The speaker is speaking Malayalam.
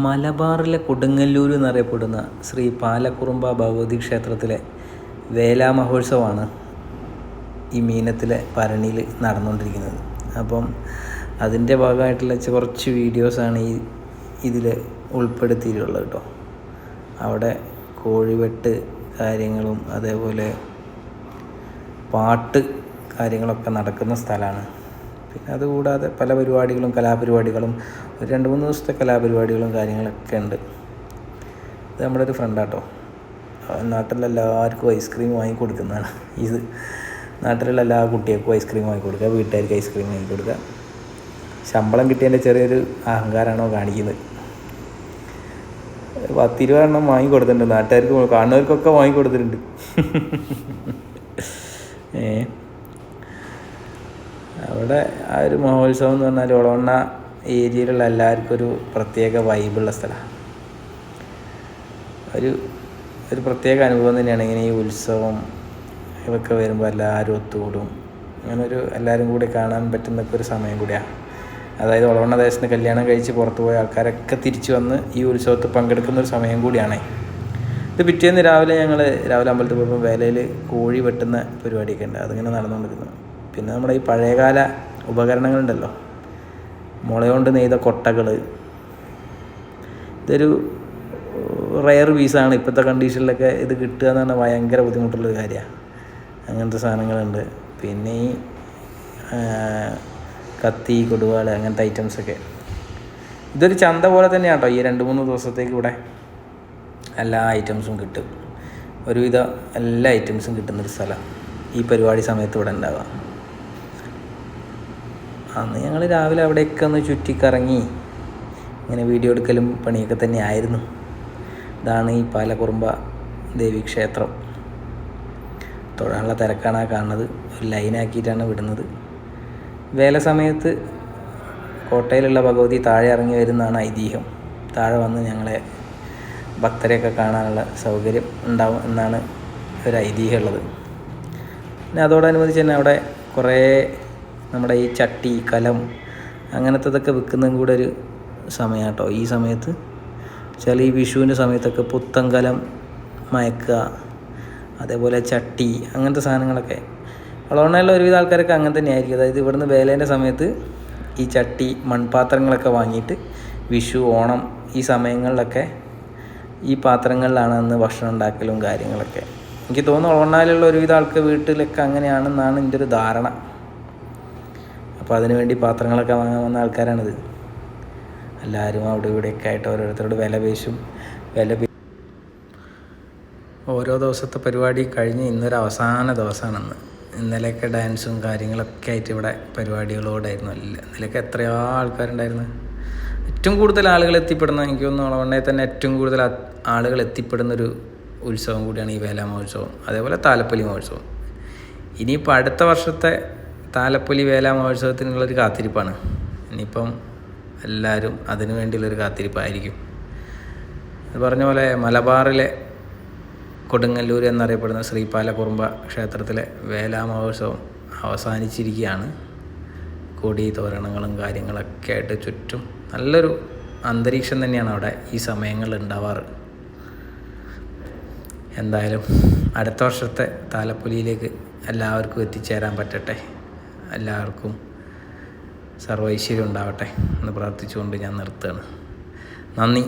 മലബാറിലെ കൊടുങ്ങല്ലൂർ എന്നറിയപ്പെടുന്ന ശ്രീ പാലക്കുറുമ്പ ഭഗവതി ക്ഷേത്രത്തിലെ വേലാ മഹോത്സവമാണ് ഈ മീനത്തിലെ ഭരണിയിൽ നടന്നുകൊണ്ടിരിക്കുന്നത്. അപ്പം അതിന്റെ ഭാഗമായിട്ടുള്ള കുറച്ച് വീഡിയോസാണ് ഈ ഇതിൽ ഉൾപ്പെടുത്തിയിട്ടുള്ളത് കേട്ടോ. അവിടെ കോഴിവെട്ട് കാര്യങ്ങളും അതേപോലെ പാട്ട് കാര്യങ്ങളൊക്കെ നടക്കുന്ന സ്ഥലമാണ്. പിന്നെ അതുകൂടാതെ പല പരിപാടികളും കലാപരിപാടികളും ഒരു രണ്ട് മൂന്ന് ദിവസത്തെ കലാപരിപാടികളും കാര്യങ്ങളൊക്കെ ഉണ്ട്. ഇത് നമ്മുടെ ഒരു ഫ്രണ്ടാട്ടോ നാട്ടിലെല്ലാവർക്കും ഐസ്ക്രീം വാങ്ങി കൊടുക്കുന്നതാണ്. ഇത് നാട്ടിലുള്ള എല്ലാ കുട്ടികൾക്കും ഐസ്ക്രീം വാങ്ങി കൊടുക്കുക വീട്ടുകാർക്ക് ഐസ്ക്രീം വാങ്ങി കൊടുക്കുക. ശമ്പളം കിട്ടിയതിന്റെ ചെറിയൊരു അഹങ്കാരമാണോ കാണിക്കുന്നത്? പത്തിരുപത് എണ്ണം വാങ്ങി കൊടുത്തിട്ടുണ്ട്. നാട്ടുകാർക്ക് കാണുന്നവർക്കൊക്കെ വാങ്ങി കൊടുത്തിട്ടുണ്ട്. ഏ? അവിടെ ആ ഒരു മഹോത്സവം എന്ന് പറഞ്ഞാൽ ഒളവണ്ണ ഏരിയയിലുള്ള എല്ലാവർക്കും ഒരു പ്രത്യേക വൈബുള്ള സ്ഥലമാണ്. ഒരു ഒരു പ്രത്യേക അനുഭവം തന്നെയാണ് ഇങ്ങനെ ഈ ഉത്സവം ഇതൊക്കെ വരുമ്പോൾ എല്ലാവരും ഒത്തുകൂടും. അങ്ങനെ ഒരു എല്ലാവരും കൂടി കാണാൻ പറ്റുന്ന ഒരു സമയം കൂടിയാണ്. അതായത് ഒളവണ്ണ ദേശത്ത് കല്യാണം കഴിച്ച് പുറത്തു പോയ ആൾക്കാരൊക്കെ തിരിച്ചു വന്ന് ഈ ഉത്സവത്തിൽ പങ്കെടുക്കുന്ന ഒരു സമയം കൂടിയാണ്. ഇത് പിറ്റേന്ന് രാവിലെ ഞങ്ങൾ രാവിലെ അമ്പലത്തിൽ പോയപ്പോൾ വേലയിൽ കോഴി വെട്ടുന്ന പരിപാടിയൊക്കെ ഉണ്ട്. അതിങ്ങനെ നടന്നുകൊണ്ടിരിക്കുന്നു. പിന്നെ നമ്മുടെ ഈ പഴയകാല ഉപകരണങ്ങളുണ്ടല്ലോ. മുള കൊണ്ട് നെയ്ത കൊട്ടകൾ ഇതൊരു റയർ പീസാണ് ഇപ്പോഴത്തെ കണ്ടീഷനിലൊക്കെ ഇത് കിട്ടുക എന്ന് പറഞ്ഞാൽ ഭയങ്കര ബുദ്ധിമുട്ടുള്ളൊരു കാര്യമാണ് അങ്ങനത്തെ സാധനങ്ങളുണ്ട്. പിന്നെ ഈ കത്തി കൊടുവാൾ അങ്ങനത്തെ ഐറ്റംസൊക്കെ ഇതൊരു ചന്ത പോലെ തന്നെയാണ് കേട്ടോ ഈ രണ്ട് മൂന്ന് ദിവസത്തേക്ക് ഇവിടെ എല്ലാ ഐറ്റംസും കിട്ടും. ഒരുവിധ എല്ലാ ഐറ്റംസും കിട്ടുന്നൊരു സ്ഥലം. ഈ പരിപാടി സമയത്ത് ഇവിടെ ഉണ്ടാവുക. അന്ന് ഞങ്ങൾ രാവിലെ അവിടെയൊക്കെ ഒന്ന് ചുറ്റിക്കറങ്ങി ഇങ്ങനെ വീഡിയോ എടുക്കലും പണിയൊക്കെ തന്നെ ആയിരുന്നു ഇതാണ് ഈ പാലക്കുറുമ്പ ദേവി ക്ഷേത്രം. തൊഴാനുള്ള തിരക്കാണ് കാണുന്നത്. ഒരു ലൈനാക്കിയിട്ടാണ് വിടുന്നത്. വേല സമയത്ത് കോട്ടയിലുള്ള ഭഗവതി താഴെ ഇറങ്ങി വരുന്നതാണ് ഐതിഹ്യം. താഴെ വന്ന് ഞങ്ങളെ ഭക്തരെയൊക്കെ കാണാനുള്ള സൗകര്യം ഉണ്ടാവും എന്നാണ് ഒരു ഐതിഹ്യം ഉള്ളത്. പിന്നെ അതോടനുബന്ധിച്ച് തന്നെ അവിടെ കുറേ നമ്മുടെ ഈ ചട്ടി കലം അങ്ങനത്തതൊക്കെ വിൽക്കുന്നതും കൂടെ ഒരു സമയം കേട്ടോ. ഈ സമയത്ത് ചില ഈ വിഷുവിന്റെ സമയത്തൊക്കെ പുത്തൻ കലം മയക്കുക അതേപോലെ ചട്ടി അങ്ങനത്തെ സാധനങ്ങളൊക്കെ. വളർന്നുള്ള ഒരുവിധ ആൾക്കാരൊക്കെ അങ്ങനെ തന്നെയായിരിക്കും. അതായത് ഇവിടുന്ന് വേലേന്റെ സമയത്ത് ഈ ചട്ടി മൺപാത്രങ്ങളൊക്കെ വാങ്ങിയിട്ട് വിഷു ഓണം ഈ സമയങ്ങളിലൊക്കെ ഈ പാത്രങ്ങളിലാണ് അന്ന് ഭക്ഷണം ഉണ്ടാക്കലും കാര്യങ്ങളൊക്കെ. എനിക്ക് തോന്നുന്നു ഓണാലുള്ള ഒരുവിധ ആൾക്ക് വീട്ടിലൊക്കെ അങ്ങനെയാണെന്നാണ് എന്റെ ഒരു ധാരണ. അപ്പോൾ അതിന് വേണ്ടി പാത്രങ്ങളൊക്കെ വാങ്ങാൻ വന്ന ആൾക്കാരാണിത്. എല്ലാവരും അവിടെ ഇവിടെയൊക്കെ ആയിട്ട് ഓരോരുത്തരോട് വില പേശും വില ഓരോ ദിവസത്തെ പരിപാടി കഴിഞ്ഞ് ഇന്നൊരു അവസാന ദിവസമാണെന്ന്. ഇന്നലെയൊക്കെ ഡാൻസും കാര്യങ്ങളൊക്കെ ആയിട്ട് ഇവിടെ പരിപാടികളോടായിരുന്നു. അല്ല ഇന്നലെയൊക്കെ എത്രയോ ആൾക്കാരുണ്ടായിരുന്നു. ഏറ്റവും കൂടുതൽ ആളുകൾ എത്തിപ്പെടുന്ന എനിക്ക് തോന്നുന്നു വളവണ്ണയിൽ തന്നെ ഏറ്റവും കൂടുതൽ ആളുകൾ എത്തിപ്പെടുന്നൊരു ഉത്സവം കൂടിയാണ് ഈ വേല മഹോത്സവം. അതേപോലെ താലപ്പൊലി മഹോത്സവം. ഇനിയിപ്പോൾ അടുത്ത വർഷത്തെ താലപ്പൊലി വേല മഹോത്സവത്തിനുള്ളൊരു കാത്തിരിപ്പാണ്. ഇനിയിപ്പം എല്ലാവരും അതിനു വേണ്ടിയുള്ളൊരു കാത്തിരിപ്പായിരിക്കും. അത് പറഞ്ഞ പോലെ മലബാറിലെ കൊടുങ്ങല്ലൂർ എന്നറിയപ്പെടുന്ന ശ്രീപാലകുറുമ്പ ക്ഷേത്രത്തിലെ വേല മഹോത്സവം അവസാനിച്ചിരിക്കുകയാണ്. കൊടി തോരണങ്ങളും കാര്യങ്ങളൊക്കെ ആയിട്ട് ചുറ്റും നല്ലൊരു അന്തരീക്ഷം തന്നെയാണ് അവിടെ ഈ സമയങ്ങളിൽ ഉണ്ടാവാറ്. എന്തായാലും അടുത്ത വർഷത്തെ താലപ്പൊലിയിലേക്ക് എല്ലാവർക്കും എത്തിച്ചേരാൻ പറ്റട്ടെ. എല്ലാവർക്കും സർവൈശ്വര്യം ഉണ്ടാവട്ടെ എന്ന് പ്രാർത്ഥിച്ചുകൊണ്ട് ഞാൻ നിർത്തുകയാണ്. നന്ദി.